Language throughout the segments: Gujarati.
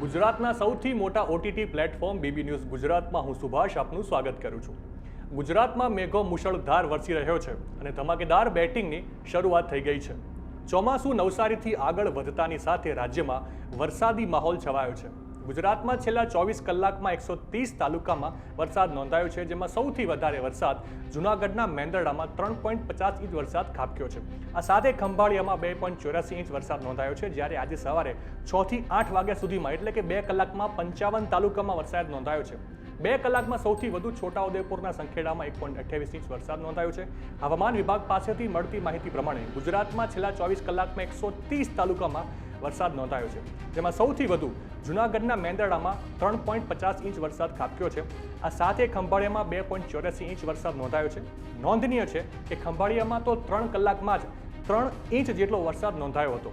ગુજરાતના સૌથી મોટા ઓટીટી પ્લેટફોર્મ બીબી ન્યૂઝ ગુજરાતમાં હું સુભાષ આપનું સ્વાગત કરું છું. ગુજરાતમાં મેઘો મુશળધાર વરસી રહ્યો છે અને ધમાકેદાર બેટિંગની શરૂઆત થઈ ગઈ છે. ચોમાસું નવસારીથી આગળ વધતાની સાથે રાજ્યમાં વરસાદી માહોલ છવાયો છે. ગુજરાતમાં છેલ્લા ચોવીસ કલાકમાં એકસો ત્રીસ તાલુકામાં વરસાદ નોંધાયો છે, જેમાં સૌથી વધારે વરસાદ જૂનાગઢના મેંદરડામાં ત્રણ પોઈન્ટ પચાસ ઇંચ વરસાદ ખાબક્યો છે. આ સાથે ખંભાળિયામાં બે પોઈન્ટ ચોરાસી ઇંચ વરસાદ નોંધાયો છે, જ્યારે આજે સવારે છથી આઠ વાગ્યા સુધીમાં, એટલે કે બે કલાકમાં પંચાવન તાલુકામાં વરસાદ નોંધાયો છે. બે કલાકમાં સૌથી વધુ છોટાઉદેપુરના સંખેડામાં એક પોઈન્ટ અઠ્યાવીસ ઇંચ વરસાદ નોંધાયો છે. હવામાન વિભાગ પાસેથી મળતી માહિતી પ્રમાણે ગુજરાતમાં છેલ્લા ચોવીસ કલાકમાં એકસો ત્રીસ તાલુકામાં વરસાદ નોંધાયો છે. જેમાં સૌથી વધુ જૂનાગઢના મેંદરડામાં ત્રણ પોઈન્ટ પચાસ ઇંચ વરસાદ ખાબક્યો છે. આ સાથે ખંભાળિયામાં બે પોઈન્ટ ચોર્યાસી ઇંચ વરસાદ નોંધાયો છે. નોંધનીય છે કે ખંભાળિયામાં તો ત્રણ કલાકમાં જ ત્રણ ઇંચ જેટલો વરસાદ નોંધાયો હતો.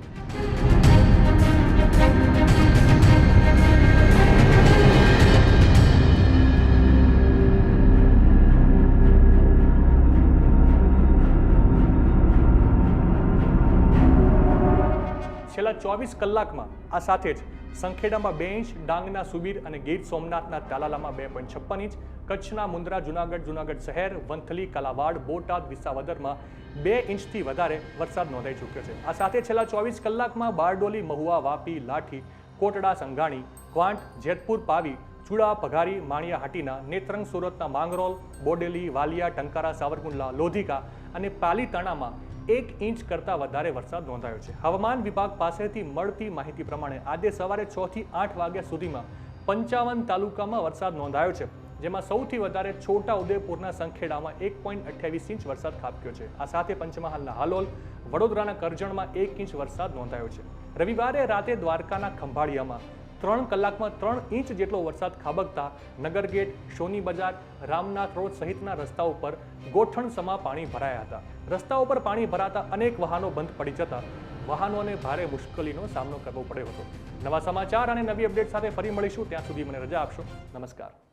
છેલ્લા ચોવીસ કલાકમાં આ સાથે જ સંખેડામાં બે ઇંચ, ડાંગના સુબીર અને ગીર સોમનાથના તાલાલામાં બે પોઈન્ટ છપ્પન ઇંચ, કચ્છના મુન્દ્રા જુનાગઢ જુનાગઢ શહેર, વંથલી, કલાવાડ, બોટાદ, વિસાવદરમાં બે ઇંચથી વધારે વરસાદ નોંધાઈ ચૂક્યો છે. આ સાથે છેલ્લા ચોવીસ કલાકમાં બારડોલી, મહુવા, વાપી, લાઠી, કોટડા, સંઘાણી ક્વાંટ જેતપુર, પાવી, ચુડા, પઘારી, માણિયા હાટીના, નેત્રંગ, સુરતના માંગરોલ, બોડેલી, વાલિયા, ટંકારા, સાવરકુંડલા, લોધિકા અને પાલીતાણામાં એક ઇંચ કરતાં વધારે વરસાદ નોંધાયો છે. હવામાન વિભાગ પાસેથી મળતી માહિતી પ્રમાણે આજે સવારે છ થી આઠ વાગ્યા સુધીમાં પંચાવન તાલુકામાં વરસાદ નોંધાયો છે, જેમાં સૌથી વધારે છોટા ઉદેપુરના સંખેડામાં એક પોઈન્ટ અઠ્યાવીસ ઇંચ વરસાદ ખાબક્યો છે. આ સાથે પંચમહાલના હાલોલ, વડોદરાના કરજણમાં એક ઇંચ વરસાદ નોંધાયો છે. રવિવારે રાતે દ્વારકાના ખંભાળિયામાં ત્રણ કલાકમાં ત્રણ ઇંચ જેટલો વરસાદ ખાબકતા નગરગેટ શોની બજાર, રામનાથ રોડ સહિતના રસ્તાઓ પર ગોઠણ સમા પાણી ભરાયા હતા. રસ્તાઓ પર પાણી ભરાતા અનેક વાહનો બંધ પડી જતા વાહનોને ભારે મુશ્કેલીનો સામનો કરવો પડ્યો હતો. નવા સમાચાર અને નવી અપડેટ સાથે ફરી મળીશું. ત્યાં સુધી મને રજા આપશો. નમસ્કાર.